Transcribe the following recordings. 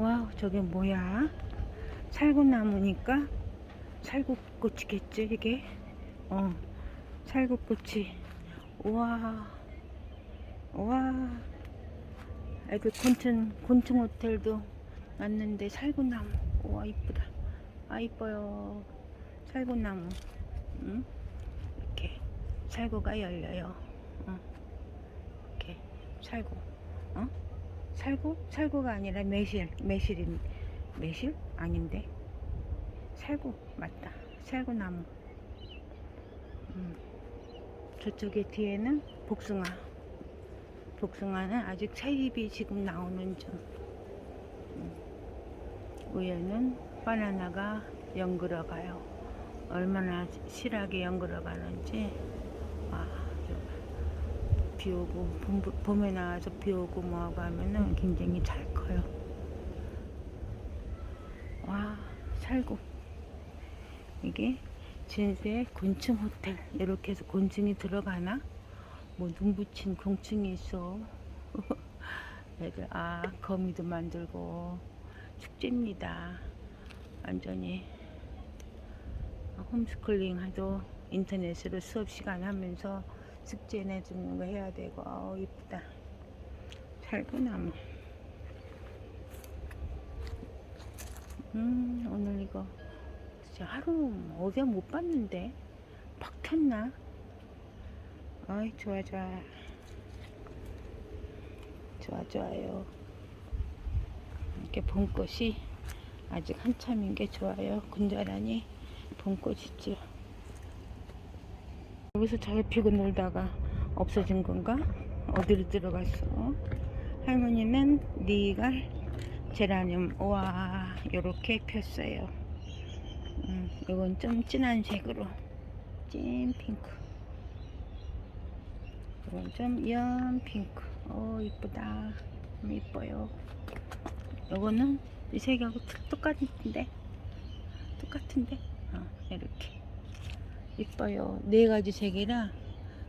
와우, 저게 뭐야? 살구나무니까 살구꽃이겠지, 이게? 어, 살구꽃이. 우와, 우와. 애들 곤충, 곤충 호텔도 왔는데 살구나무. 우와, 이쁘다. 아, 이뻐요. 살구나무. 응? 이렇게 살구가 열려요. 어. 이렇게 살구. 어? 살구? 살구가 아니라 매실. 매실인 매실? 아닌데. 살구 맞다. 살구나무. 음. 저쪽에 뒤에는 복숭아. 복숭아는 아직 새잎이 지금 나오는 중. 음. 위에는 바나나가 연그러가요. 얼마나 실하게 연그러가는지. 비 오고, 봄, 봄에 나와서 비 오고 뭐하고 하면은 굉장히 잘 커요. 와, 살구. 이게 진수의 곤충 호텔. 이렇게 해서 곤충이 들어가나? 뭐 눈 붙인 곤충이 있어. 애들, 아, 거미도 만들고. 축제입니다. 완전히. 홈스쿨링 하도 인터넷으로 수업 시간 하면서 숙제 내 주는 거 해야 되고, 어우, 이쁘다. 살구나무. 음, 오늘 이거 진짜 하루 어제 못 봤는데 팍 폈나? 아이, 좋아, 좋아. 좋아, 좋아요. 이렇게 봄꽃이 아직 한참인 게 좋아요. 군자라니 봄꽃이죠. 여기서 잘 피고 놀다가 없어진 건가? 어디로 들어갔어? 할머니는 니갈 제라늄 와 요렇게 폈어요. 음, 이건 좀 진한 색으로 찐 핑크. 이건 좀 연 핑크. 오 이쁘다. 음, 이뻐요. 요거는 이 색하고 똑같은데 똑같은데 어, 이렇게 이뻐요. 네 가지 색이라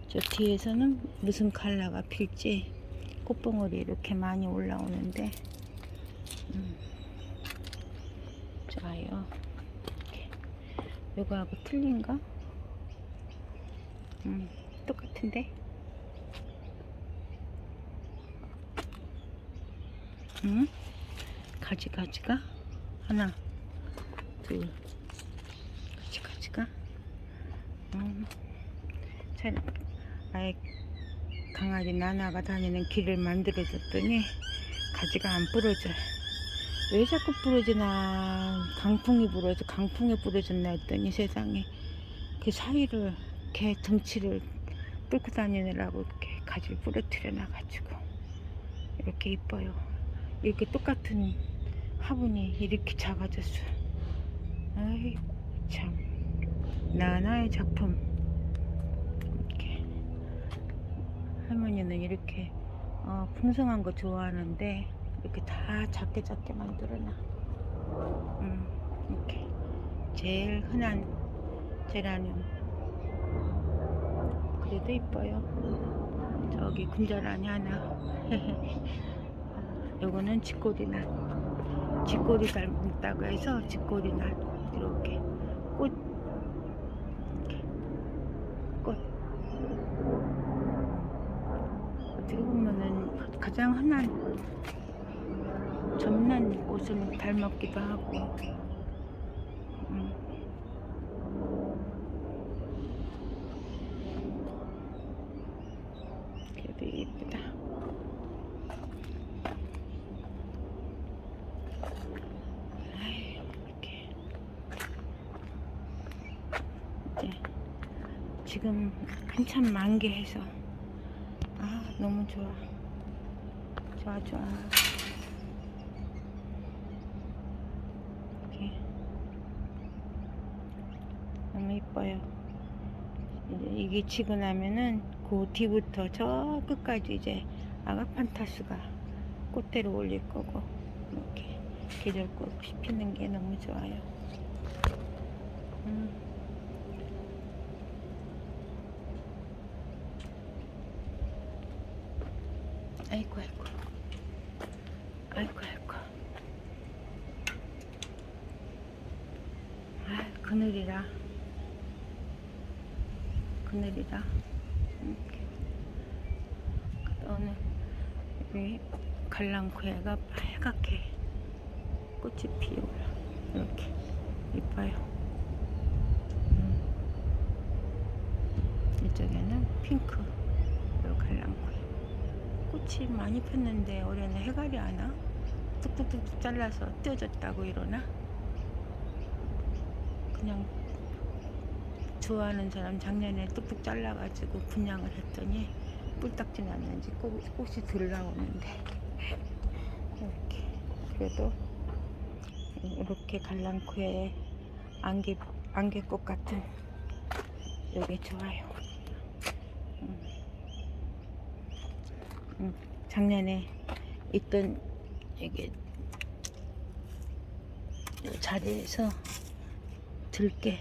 저 뒤에서는 무슨 컬러가 필지 꽃봉오리 이렇게 많이 올라오는데. 음, 좋아요. 이렇게. 요거하고 틀린가? 음, 똑같은데? 음? 가지 가지가? 하나 둘 가지 가지가 음, 잘 아예 강아지 나나가 다니는 길을 만들어 줬더니 가지가 안 부러져요 왜 자꾸 부러지나. 강풍이 불어서 강풍에 부러졌나 했더니 세상에. 그 사이를 개 덩치를 뚫고 다니느라고 이렇게 가지를 부러뜨려 놔가지고 이렇게 이뻐요. 이렇게 똑같은 화분이 이렇게 작아졌어. 아이고 참 나나의 작품. 이렇게 할머니는 이렇게 어, 풍성한 거 좋아하는데 이렇게 다 작게 작게 만들어놔. 음, 이렇게 제일 흔한 제라늄. 그래도 이뻐요. 저기 군자란이 하나. 요거는 집꼬리날. 집꼬리 닮았다고 해서 집꼬리날. 이렇게 꽃. 꽃. 어떻게 보면은 가장 흔한 점난 꽃을 닮았기도 하고. 음. 그래도 예쁘다. 아유, 이렇게. 이제 지금 한참 만개해서 아 너무 좋아. 좋아 좋아. 이렇게 너무 이뻐요. 이게 지고 나면은 그 뒤부터 저 끝까지 이제 아가판타스가 꽃대로 올릴 거고 이렇게 계절꽃 피는 게 너무 좋아요. 음. 아이고 아이고. 아이고 아이고. 아 그늘이라. 그늘이라. 이렇게. 오늘 여기 갈랑코야가 빨갛게 꽃이 피어올라. 이렇게 이뻐요. 음. 이쪽에는 핑크 요 갈랑코야 꽃이 많이 폈는데 올해는 안 와? 뚝뚝뚝뚝 잘라서 떼어졌다고 이러나? 그냥 좋아하는 사람 작년에 뚝뚝 잘라가지고 분양을 했더니 뿔딱지 났는지 꽃, 꽃이 덜 나오는데 이렇게 그래도 이렇게 갈랑코에 안개 안개꽃 같은 여기 좋아요. 음. 음, 작년에 있던 이게 이 자리에서 들깨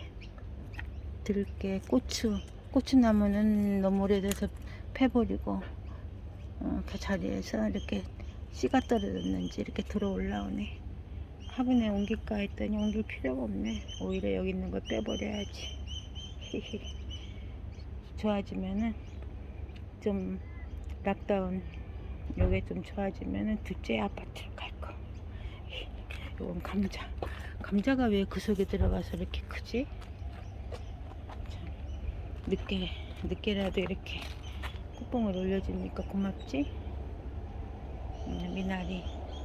들깨 고추 고추나무는 너무 오래돼서 패버리고 어, 그 자리에서 이렇게 씨가 떨어졌는지 이렇게 들어 올라오네 화분에 옮길까 했더니 옮길 필요가 없네. 오히려 여기 있는 거 빼버려야지. 히히 좋아지면은 좀 락다운 요게 좀 좋아지면은 둘째 아파트를 갈 거. 요건 감자. 감자가 왜 그 속에 들어가서 이렇게 크지? 참, 늦게 늦게라도 이렇게 꽃봉을 올려주니까 고맙지? 음, 미나리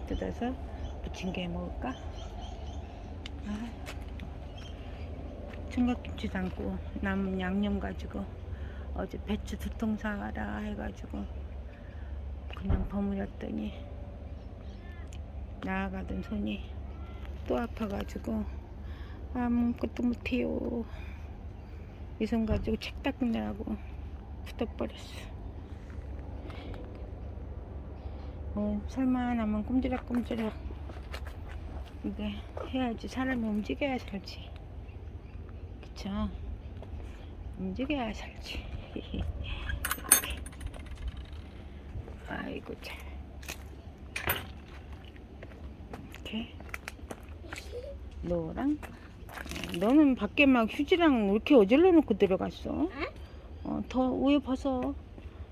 뜯어서 부침개 먹을까? 아, 총각김치 담고 남은 양념 가지고 어제 배추 두 통 사가라 해가지고 그냥 버무렸더니 나아가던 손이 또 아파가지고 아무것도 못해요. 이 손 가지고 책 닦느라고 굳어버렸어. 어, 살만하면 꼼지락꼼지락 이게 해야지 사람이 움직여야 살지. 그쵸? 움직여야 살지. 이렇게. 아이고 참. 이렇게 너랑 어, 너는 밖에 막 휴지랑 이렇게 어질러 놓고 들어갔어. 어, 더 위에 벗어.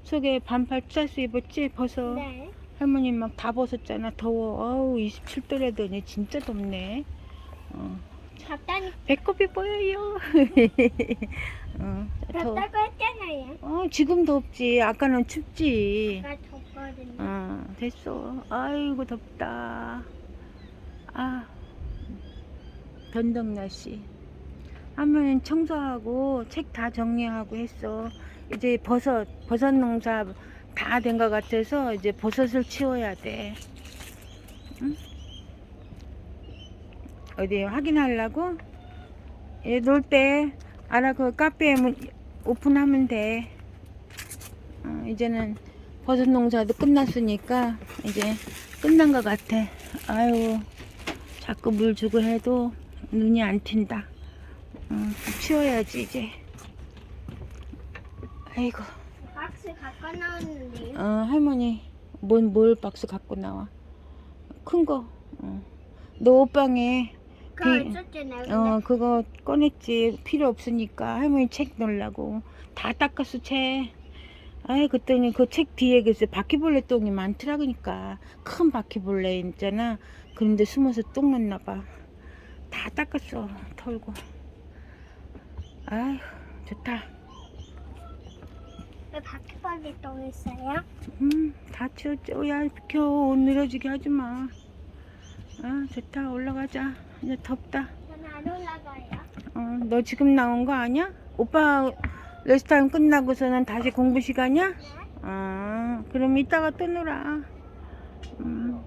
속에 반팔 짜수 입었지? 벗어. 네. 할머니 막 다 벗었잖아. 더워. 어우 27도래더니 진짜 덥네. 어, 덥다니 배꼽이 보여요. 어. 덥다고 했잖아요. 어, 지금 덥지. 아까는 춥지. 제가 덥거든요. 어, 됐어. 아이고, 덥다. 아, 변덕 날씨. 하면 청소하고 책 다 정리하고 했어. 이제 버섯, 버섯 농사 다 된 것 같아서 이제 버섯을 치워야 돼. 어디 확인하려고? 얘 놀 때, 알아, 그 카페에 문, 오픈하면 돼. 어, 이제는 버섯 농사도 끝났으니까 이제 끝난 것 같아. 아유, 자꾸 물 주고 해도 눈이 안 튄다. 어, 치워야지 이제. 아이고, 박스 갖고 나왔는데요. 어, 할머니 뭔뭘 박스 갖고 나와? 큰 거. 어. 너 옷방에 그거 비- 있었잖아요. 어 그거 꺼냈지 필요 없으니까 할머니 책 넣으려고 다 닦았어 책. 아이 그랬더니 그 책 뒤에 글쎄 바퀴벌레 똥이 많더라니까 큰 바퀴벌레 있잖아. 그런데 숨어서 똥 났나 봐. 다 닦았어 털고. 아휴 좋다. 왜 바퀴벌레 똥 있어요? 음다 치웠죠. 야 비켜 옷 늘어지게 하지 마. 아 좋다 올라가자. 이제 덥다. 저는 안 올라가요. 어, 너 지금 나온 거 아니야? 오빠 레스타임 끝나고서는 다시 공부 시간이야? 네. 아, 그럼 이따가 또 놀아. 음,